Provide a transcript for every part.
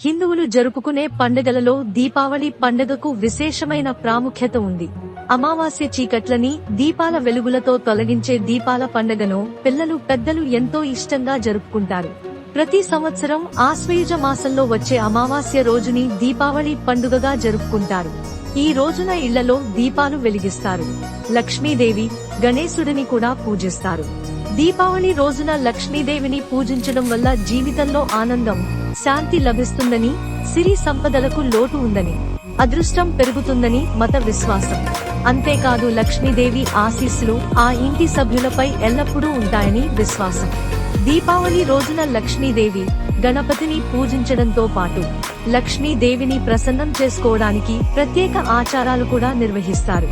హిందువులు జరుపుకునే పండుగలలో దీపావళి పండుగకు విశేషమైన ప్రాముఖ్యత ఉంది. అమావాస్య చీకట్లని దీపాల వెలుగులతో తొలగించే దీపాల పండుగను పిల్లలు పెద్దలు ఎంతో ఇష్టంగా జరుపుకుంటారు. ప్రతి సంవత్సరం ఆశ్వయుజ మాసంలో వచ్చే అమావాస్య రోజుని దీపావళి పండుగగా జరుపుకుంటారు. ఈ రోజున ఇళ్ళలో దీపాలు వెలిగిస్తారు. లక్ష్మీదేవి గణేశుడిని కూడా పూజిస్తారు. దీపావళి రోజున లక్ష్మీదేవిని పూజించడం వల్ల జీవితంలో ఆనందం శాంతి లభిస్తుందని సిరి సంపదలకు లోటు ఉందని అదృష్టం పెరుగుతుందని మత విశ్వాసం. అంతేకాదు లక్ష్మీదేవి ఆశీస్సులు ఆ ఇంటి సభ్యులపై ఎల్లప్పుడూ ఉంటాయని విశ్వాసం. దీపావళి రోజున లక్ష్మీదేవి గణపతిని పూజించడంతో పాటు లక్ష్మీదేవిని ప్రసన్నం చేసుకోవడానికి ప్రత్యేక ఆచారాలు కూడా నిర్వహిస్తారు.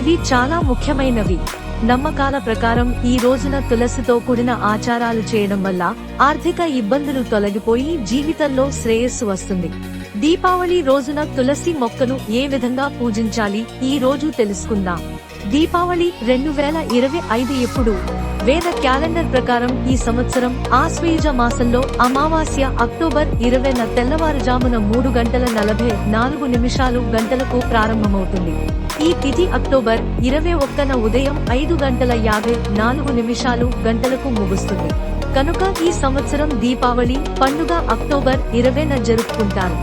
ఇవి చాలా ముఖ్యమైనవి. నమ్మకాల ప్రకారం ఈ రోజున తులసితో కూడిన ఆచారాలు చేయడం వల్ల ఆర్థిక ఇబ్బందులు తొలగిపోయి జీవితంలో శ్రేయస్సు వస్తుంది. దీపావళి రోజున తులసి మొక్కను ఏ విధంగా పూజించాలి? ఈ రోజు తెలుసుకుందాం. దీపావళి రెండు వేల ఇరవై ఐదు ఎప్పుడు? వేద క్యాలెండర్ ప్రకారం ఈ సంవత్సరం ఆశ్వయుజ మాసంలో అమావాస్య అక్టోబర్ ఇరవైన తెల్లవారుజామున మూడు గంటల నలభై నాలుగు నిమిషాలు గంటలకు ప్రారంభమవుతుంది. ఈ తిథి అక్టోబర్ ఇరవై ఒక్కన ఉదయం ఐదు గంటల యాభై నాలుగు నిమిషాలు గంటలకు ముగుస్తుంది. కనుక ఈ సంవత్సరం దీపావళి పండుగ అక్టోబర్ ఇరవైన జరుపుకుంటారు.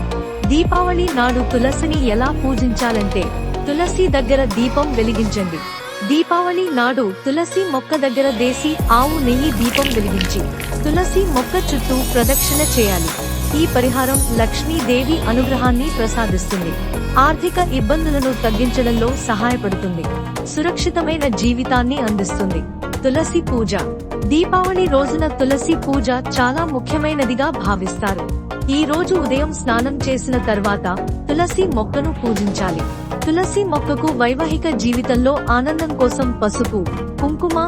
దీపావళి నాడు తులసిని ఎలా పూజించాలంటే తులసి దగ్గర దీపం వెలిగించండి. దీపావళి నాడు తులసి మొక్క దగ్గర దేశీ ఆవు నెయ్యి దీపం వెలిగించి తులసి మొక్క చుట్టూ ప్రదక్షిణ చేయాలి. ఈ పరిహారం లక్ష్మీదేవి అనుగ్రహాన్ని ప్రసాదిస్తుంది. ఆర్థిక ఇబ్బందులను తగ్గించడంలో సహాయపడుతుంది. సురక్షితమైన జీవితాన్ని అందిస్తుంది. తులసి పూజ. దీపావళి రోజున తులసి పూజ చాలా ముఖ్యమైనదిగా భావిస్తారు. ఈ రోజు ఉదయం స్నానం చేసిన తర్వాత తులసి మొక్కను పూజించాలి. తులసి మొక్కకు వైవాహిక జీవితంలో ఆనందం కోసం పసుపు కుంకుమ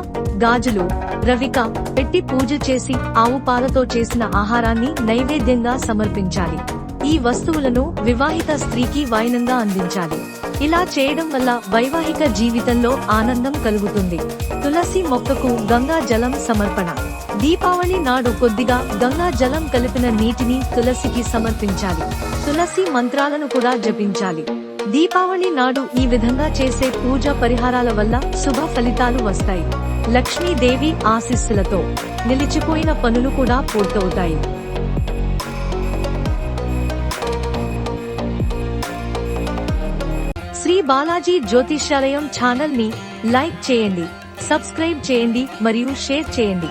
గాజులు రవిక పెట్టి పూజ చేసి ఆవు పాలతో చేసిన ఆహారాన్ని నైవేద్యంగా సమర్పించాలి. ఈ వస్తువులను వివాహిత స్త్రీకి వాయినంగా అందించాలి. ఇలా చేయడం వల్ల వైవాహిక జీవితంలో ఆనందం కలుగుతుంది. తులసి మొక్కకు గంగా జలం సమర్పణ. దీపావళి నాడు కొద్దిగా గంగా జలం కలిపిన నీటిని తులసికి సమర్పించాలి. తులసి మంత్రాలను కూడా జపించాలి. దీపావళి నాడు ఈ విధంగా చేసే పూజ పరిహారాల వల్ల శుభ ఫలితాలు వస్తాయి. లక్ష్మీదేవి ఆశీస్సులతో నిలిచిపోయిన పనులు కూడా పూర్తవుతాయి. బాలాజీ జ్యోతిష్యాలయం ఛానల్ని లైక్ చేయండి సబ్స్క్రైబ్ చేయండి మరియు షేర్ చేయండి.